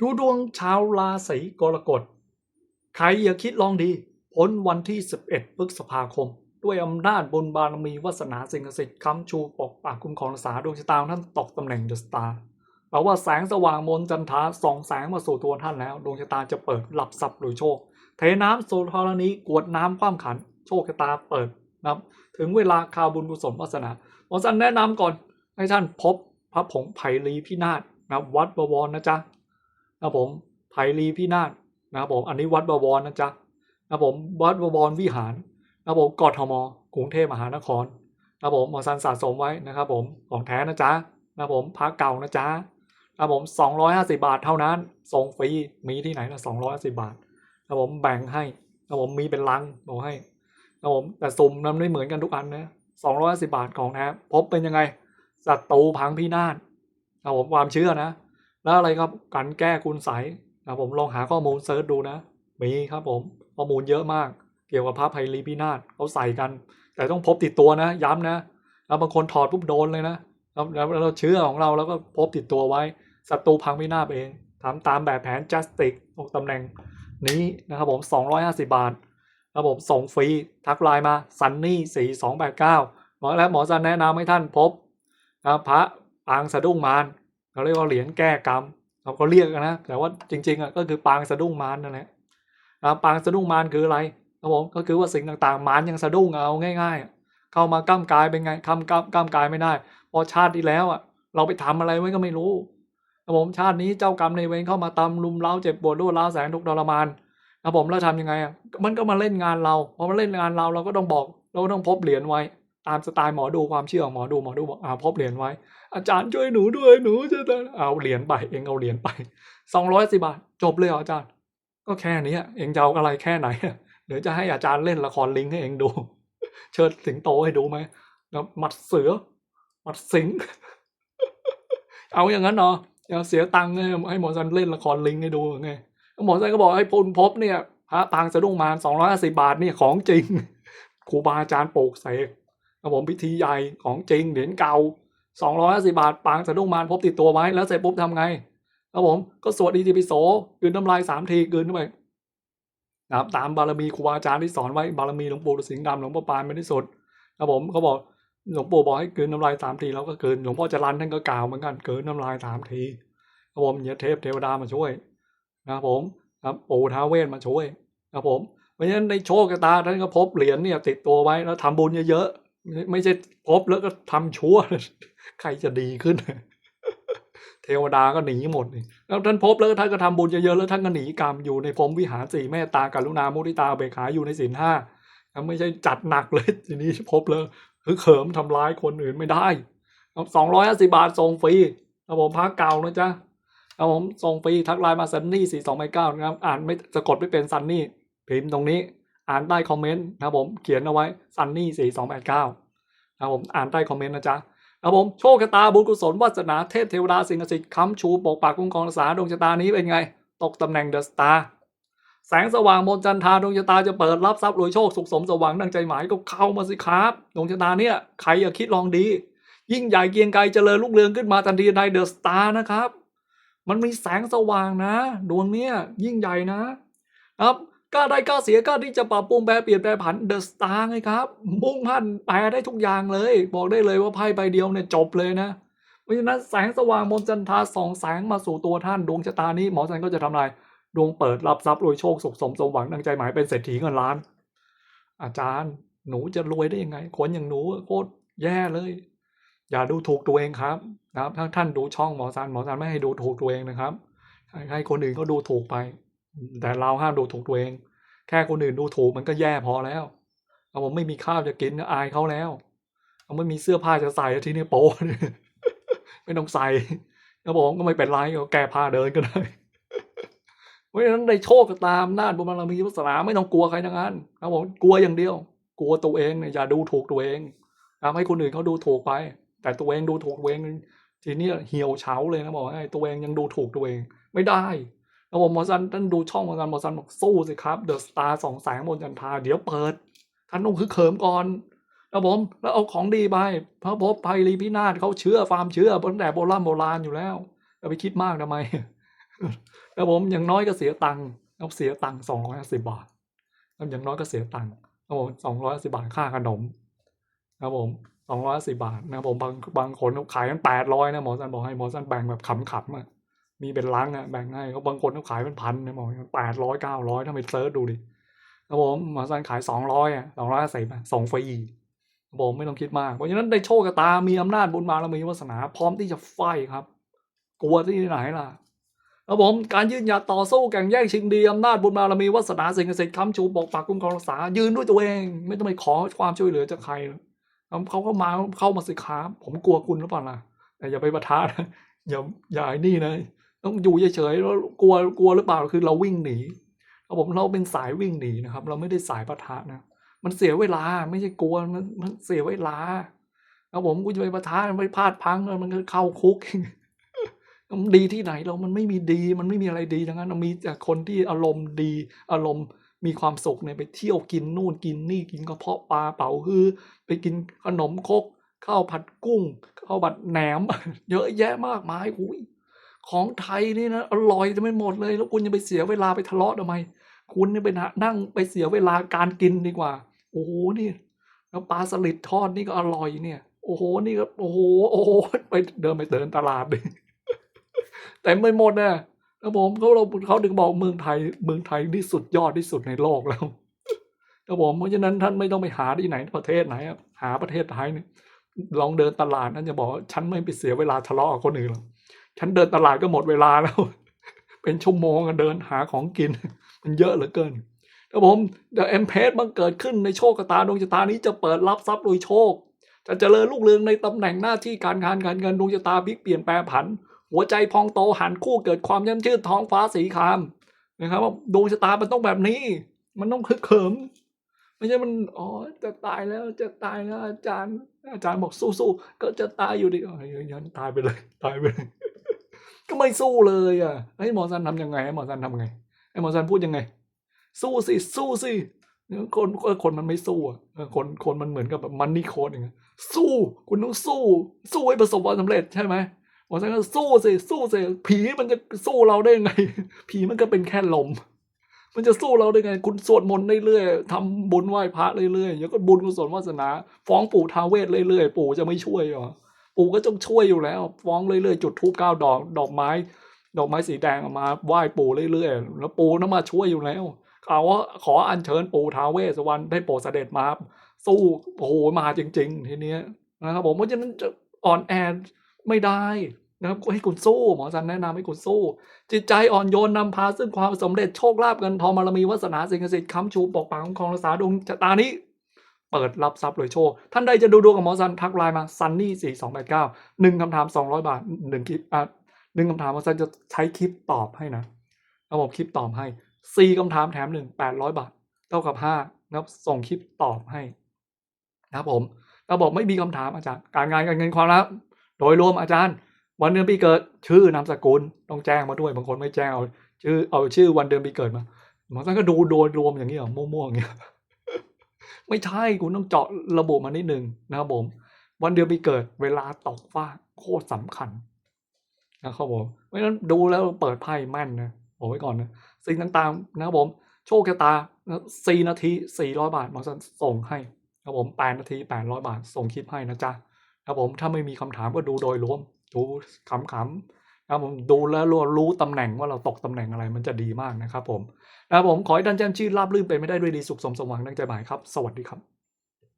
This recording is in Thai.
ดูดวงชาวราศีกรกฎ ใครอย่าคิดลองดี พ้นวันที่ 11พฤษภาคม ด้วยอำนาจบุญบารมีวาสนาสิ่งศักดิ์สิทธิ์ค้ำชูปกปักคุ้มครองรักษาดวงชะตาท่านตกตำแหน่งเดอะสตาร์แปลว่าแสงสว่างมนจันทาส่องแสงมาสู่ตัวท่านแล้ว ดวงชะตาจะเปิดหลับซับหรือโชค เทน้ำสู่ธรณีกวดน้ำคว่ำขัน โชคชะตาเปิดนะครับ ถึงเวลาข่าวบุญกุศลวาสนาหมอสันแนะนำก่อนให้ท่านพบพระผงไผ่ลีพินาศนะครับวัดบวรนะจ๊ะ นะครับผมไผ่ลีพินาศนะครับผมอันนี้วัดบวรนะจ๊ะนะครับผมวัดบวรวิหารนะครับผมกทมกรุงเทพมหานครนะครับผมหมอสันสะสมไว้นะครับผมของแท้นะจ๊ะนะครับผมพระเก่านะจ๊ะนะครับผม250 บาทเท่านั้นส่งฟรีมีที่ไหนละ250 บาทนะครับผมแบ่งให้นะครับผมมีเป็นลังบอกให้นะครับผมแต่สุ่มมันไม่เหมือนกันทุกอันนะ250 บาทของแท้พบเป็นยังไงศัตรูพังพินาศครับผมความเชื่อนะ แล้วอะไรครับกันแก้คุณใสนะผมลองหาข้อมูลเซิร์ชดูนะ มีครับผมข้อมูลเยอะมาก เกี่ยวกับพระภัยรีพินาศเขาใส่กัน แต่ต้องพบติดตัวนะย้ำนะแล้วบางคนถอดปุ๊บโดนเลยนะแล้วเราเชื่อของเราแล้วก็พบติดตัวไว้ศัตรูพังพินาศเองทำตามแบบแผน justice ตรงตำแหน่งนี้นะครับผม 250 บาทครับผมส่งฟรีทักไลน์มา sunny 4289หมอและหมอจะแนะนำให้ท่านพบนะพระปางสะดุ้งมาร เขาเรียกว่าเหรียญแก้กรรมเราก็เรียกกันนะ แต่ว่าจริงๆอะก็คือปางสะดุ้งมารนั่นแหละปางสะดุ้งมารคืออะไรครับผมก็คือว่าสิ่งต่างๆมารยังสะดุ้งเอาง่ายๆ เข้ามาก้ามกายเป็นไงคำก้ามก้ามกายไม่ได้ พอชาติที่แล้วอะเราไปทำอะไรไว้ก็ไม่รู้ครับผมชาตินี้เจ้ากรรมในเวรเข้ามาตำลุมเล้าเจ็บปวดรวดร้าวแสนทุกข์ทรมานครับผมแล้วทำยังไงอะมันก็มาเล่นงานเราพอมาเล่นงานเราเราก็ต้องบอกเราก็ต้องพบเหรียญไว้ ตามสไตล์หมอดูความเชื่อของหมอดูหมอดูบอกอ่าพบเหรียญไว้ อาจารย์ช่วยหนูด้วยหนูจะเอาเหรียญไปเองเอาเหรียญไปสองร้อยสิบาท จบเลยอาจารย์ ก็แค่นี้เองจะเอาอะไรแค่ไหนเดี๋ยวจะให้อาจารย์เล่นละครลิงให้เองดู เชิดสิงโตให้ดูไหมแล้วมัดเสือมัดสิง เอาอย่างนั้นเนาะอย่าเสียตังค์ให้หมอซันเล่นละครลิงให้ดูไงหมอซันก็บอกให้พลพบเนี่ยพระปางสะดุ้งมารสองร้อยสิบาทเนี่ยของจริงครูบาอาจารย์ปลูกเสก ครับผมพิธีใหญ่ของจริงเหรียญเก่าสองร้อยสิบาทปางสะดุ้งมารพบติดตัวไว้แล้วเสร็จปุ๊บทำไงครับผมก็สวดอีทีปิโสกืนน้ำลายสามทีกืนเข้าไปนะครับตามบารมีครูบาอาจารย์ที่สอนไว้บารมีหลวงปู่ฤาษีดำหลวงพ่อปานไม่ได้สุดครับผมเขาบอกหลวงปู่บอกให้กืนน้ำลายสามทีแล้วก็กืนหลวงพ่อจรันท่านก็กล่าวเหมือนกันกืนน้ำลายสามทีครับผมเนี่ยเทพเทวดามาช่วยนะครับผมครับปู่ท้าวเวสมาช่วยครับผมเพราะฉะนั้นในโชคชะตาท่านก็พบเหรียญเนี่ยติดตัวไว้แล้วทำบุญเยอะๆ ไม่ใช่พบแล้วก็ทำชั่ว ใครจะดีขึ้น เทวดาก็หนีหมดนี่แล้วท่านพบแล้วท่านก็ทำบุญเยอะๆแล้วท่านก็หนีกรรมอยู่ในพรมวิหารสี่เมตตากรุณามุทิตาเบขาอยู่ในศีลห้าไม่ใช่จัดหนักเลยทีนี้พบเลยคือเขิมทำร้ายคนอื่นไม่ได้สองร้อยห้าสิบาทส่งฟรีครับผมพักเก่านะจ๊ะครับผมส่งฟรีทักไลน์มาซันนี่สี่สองไม่เก้านะครับ อ่านไม่สะกดไม่เป็นซันนี่พิมพ์ตรงนี้ อ่านใต้คอมเมนต์นะผมเขียนเอาไว้ซันนี่สี่สองแปดเก้าครับผมอ่านใต้คอมเมนต์นะจ๊ะครับผมโชคชะตาบุญกุศลวาสนาเทพเทวดาสิ่งศักดิ์สิทธิ์ค้ำชูปกปักคุ้มครองรักษาดวงชะตานี้เป็นไง ตกตำแหน่งเดอะสตาร์แสงสว่างมนจันทาดวงชะตาจะเปิดรับทรัพย์รวยโชคสุขสมสว่างดังใจหมายก็เข้ามาสิครับดวงชะตาเนี่ยใครอย่าคิดลองดี ยิ่งใหญ่เกียงไกรเจริญรุ่งเรืองขึ้นมาทันทีในเดอะสตาร์นะครับ มันมีแสงสว่างนะ ดวงเนี้ยยิ่งใหญ่นะครับ กล้าได้กล้าเสียกล้าที่จะปรับปรุงแปรเปลี่ยนแปรผันเดอะสตาร์ไงครับ มุ่งมั่นแปลได้ทุกอย่างเลย บอกได้เลยว่าไพ่ใบเดียวเนี่ยจบเลยนะเพราะฉะนั้นแสงสว่างมนจันทาสองแสงมาสู่ตัวท่านดวงชะตานี้หมอจันก็จะทำอะไรดวงเปิดรับทรัพย์รวยโชคสุขสมสมหวังดังใจหมายเป็นเศรษฐีเงินล้าน อาจารย์หนูจะรวยได้ยังไง คนอย่างหนูโคตรแย่เลย อย่าดูถูกตัวเองครับนะครับถ้าท่านดูช่องหมอซันหมอซันไม่ให้ดูถูกตัวเองนะครับให้ให้คนอื่นก็ดูถูกไป แต่เราห้ามดูถูกตัวเอง แค่คนอื่นดูถูกมันก็แย่พอแล้ว เอาผมไม่มีข้าวจะกินอายเขาแล้ว เอาไม่มีเสื้อผ้าจะใส่ทีนี้โป๊ไม่ต้องใส่แล้วผมก็ไม่เป็นไรก็แก้ผ้าเดินก็ได้เพราะฉะนั้นในโชคตามนาจบุญบารมีวาสนาไม่ต้องกลัวใครทั้งนั้นครับผมกลัวอย่างเดียว กลัวตัวเองอย่าดูถูกตัวเองทำให้คนอื่นเขาดูถูกไป แต่ตัวเองดูถูกตัวเองทีนี้เหี่ยวเฉาเลยนะบอกให้ตัวเองยังดูถูกตัวเอง ไม่ได้ แล้วผมมอซันท่านดูช่องมอซันมอซันบอกสู้สิครับเดอะสตาร์สองแสงบนจันทาเดี๋ยวเปิด ท่านต้องคือเขิมก่อนครับผมแล้วเอาของดีไปพระพบภัยรีพินาศเขาเชื่อความเชื่อตั้งแต่โบราณโบราณอยู่แล้วอย่าไปคิดมากทำไมแล้วผมอย่างน้อยก็เสียตังค์แล้วเสียตังค์สองร้อยห้าสิบบาทแล้วอย่างน้อยก็เสียตังค์ครับผมสองร้อยสิบบาทค่าขนมครับผมสองร้อยสิบาทนะผมบางบางคนขายกันแปดร้อยนะหมอสันบอกให้หมอสันแบ่งแบบขำๆอะ มีเป็นลังอะแบ่งให้เขาบางคนเขาขายเป็นพันนะหมอแปดร้อยเก้าร้อยถ้าไปเซิร์ชดูดิครับผมหมอสันขายสองร้อยอะสองร้อยใสิบส่งฟรีครับผมไม่ต้องคิดมาก เพราะฉะนั้นได้โชคกตามีอำนาจบุญบารมีวาสนา พร้อมที่จะไฟครับ กลัวที่ไหนล่ะครับผมการยืนหยัดต่อสู้แข่งแย่งชิงดีอำนาจบุญบารมีวาสนาสิ่งศักดิ์สิทธิ์ค้ำชูปกปักคุ้มครองรักษา ยืนด้วยตัวเอง ไม่ต้องไปขอความช่วยเหลือจากใครแล้วเขาก็มาเข้ามาสิครับผมกลัวคุณหรือเปล่าล่ะแต่อย่าไปประทะนะอย่าอย่าไอ้นี่นะ ต้องอยู่เฉยๆแล้วกลัวกลัวหรือเปล่าคือเราวิ่งหนีครับผมเราเป็นสายวิ่งหนีนะครับ เราไม่ได้สายประทะนะมันเสียเวลาไม่ใช่กลัวมันมันเสียเวลาครับผมกูจะไปประทะไปพลาดพลังมันก็เข้าคุกมันดีที่ไหนเรามันไม่มีดีมันไม่มีอะไรดีทั้งนั้นมีแต่คนที่อารมณ์ดีอารมณ์มีความสุขเนี่ยไปเที่ยวกินนู่นกินนี่กินกระเพาะปลาเป๋าฮื้อไปกินขนมคกข้าวผัดกุ้งข้าวผัดแหนม เยอะแยะมากมายอุ้ย ของไทยนี่นะอร่อยจะไม่หมดเลย แล้วคุณจะไปเสียเวลาไปทะเลาะทำไม คุณเนี่ยไปนั่งไปเสียเวลาการกินดีกว่า โอ้โหนี่แล้วปลาสลิดทอดนี่ก็อร่อยเนี่ย โอ้โหนี่ก็โอ้โหโอ้โหไปเดินไปเดินตลาดดิแต่ไม่หมดนะแล้วผมเขาเราเขาถึงบอกเมืองไทยเมืองไทยที่สุดยอดที่สุดในโลกแล้วครับผมเพราะฉะนั้นท่านไม่ต้องไปหาที่ไหนประเทศไหนหาประเทศไทยเนี่ยลองเดินตลาดนั่นจะบอกว่าฉันไม่ไปเสียเวลาทะเลาะกับคนอื่นหรอก ฉันเดินตลาดก็หมดเวลาแล้ว เป็นชั่วโมงเดินหาของกิน มันเยอะเหลือเกินครับผมเดอะเอ็มเพสมันเกิดขึ้นในโชคชะตาดวงชะตานี้จะเปิดรับทรัพย์โดยโชค จะเจริญรุ่งเรืองในตำแหน่งหน้าที่การงานการเงินดวงชะตาพลิกเปลี่ยนแปลผัน หัวใจพองโตหันคู่เกิดความย่ำชื่นท้องฟ้าสีครามนะครับว่าดวงชะตามันต้องแบบนี้ มันต้องคึกเขิมไม่ใช่มันอ๋อจะตายแล้วจะตายแล้วอาจารย์ อาจารย์บอกสู้ๆก็จะตายอยู่ดีอ๋อยันตายไปเลยตายไปเลย ก็ไม่สู้เลยอะไอ้หมอซันทำยังไงไอ้หมอซันทำไงไอ้หมอซันพูดยังไง สู้สิสู้สิคนคนคนมันไม่สู้อะคนคนมันเหมือนกับแบบมันนี่โคดอย่างเงี้ยสู้คุณต้องสู้ สู้ให้ประสบความสำเร็จใช่ไหมหมอซันก็สู้สิสู้สิผีมันจะสู้เราได้ไง ผีมันก็เป็นแค่ลมมันจะสู้เราได้ไง คุณสวดมนต์เรื่อยๆทำบุญไหว้พระเรื่อยๆแล้วก็บุญกุศลวาสนา ฟ้องปู่ท้าเวสเรื่อยๆ ปู่จะไม่ช่วยหรอ ปู่ก็ต้องช่วยอยู่แล้ว ฟ้องเรื่อยๆ จุดธูปเก้าดอกดอกไม้ ดอกไม้สีแดงเอามาไหว้ปู่เรื่อยๆ แล้วปู่นั้นมาช่วยอยู่แล้วเขาว่าขออัญเชิญปู่ท้าเวสวรรณได้โปรดเสด็จมา สู้โอ้โหมาจริง ๆ ทีเนี้ยนะครับผมเพราะฉะนั้นจะอ่อนแอไม่ได้นะครับให้คุณสู้หมอสันแนะนำให้คุณสู้ จิตใจอ่อนโยนนำพาซึ่งความสำเร็จโชคลาภเงินทองบารมีวาสนาสิ่งศักดิ์สิทธิ์ค้ำชูปกปักคุ้มครองรักษาดวงชะตานี้ เปิดรับทรัพย์รวยโชค ท่านใดจะดูดวงกับหมอสันทักไลน์มาซันนี่สี่สองแปดเก้าหนึ่งคำถามสองร้อยบาทหนึ่งคลิปอะหนึ่งคำถามหมอสันจะใช้คลิปตอบให้นะระบบคลิปตอบให้สี่คำถามแถมหนึ่งแปดร้อยบาท เท่ากับห้านะครับส่งคลิปตอบให้นะครับผมเราบอกไม่มีคำถามอาจารย์ การงานการเงินความรักโดยรวมอาจารย์ วันเดือนปีเกิด ชื่อนามสกุลต้องแจ้งมาด้วยบางคนไม่แจ้งเอาชื่อเอาชื่อวันเดือนปีเกิดมาบางท่านก็ดูโดยรวมอย่างนี้เหรอมั่วๆอย่างเงี้ย ไม่ใช่คุณต้องเจาะระบุมานิดนึงนะครับผม วันเดือนปีเกิดเวลาตอกฟ้าโคตรสำคัญนะครับผมเพราะฉะนั้นดูแล้วเปิดไพ่แม่นนะบอกไว้ก่อนนะสิ่งต่างๆนะครับผม โชคชะตาสี่นาทีสี่ร้อยบาทหมอส่งให้ครับผมแปดนาทีแปดร้อยบาทส่งคลิปให้นะจ๊ะครับผมถ้าไม่มีคำถามก็ดูโดยรวมดูขำๆ นะครับผมดูแล้วรู้รู้ตำแหน่งว่าเราตกตำแหน่งอะไรมันจะดีมากนะครับผมนะครับผมขอให้ดันแจมชื่อราบรื่นไปไม่ได้ด้วยดีสุขสมสมหวังดังใจหมายครับ สวัสดีครับ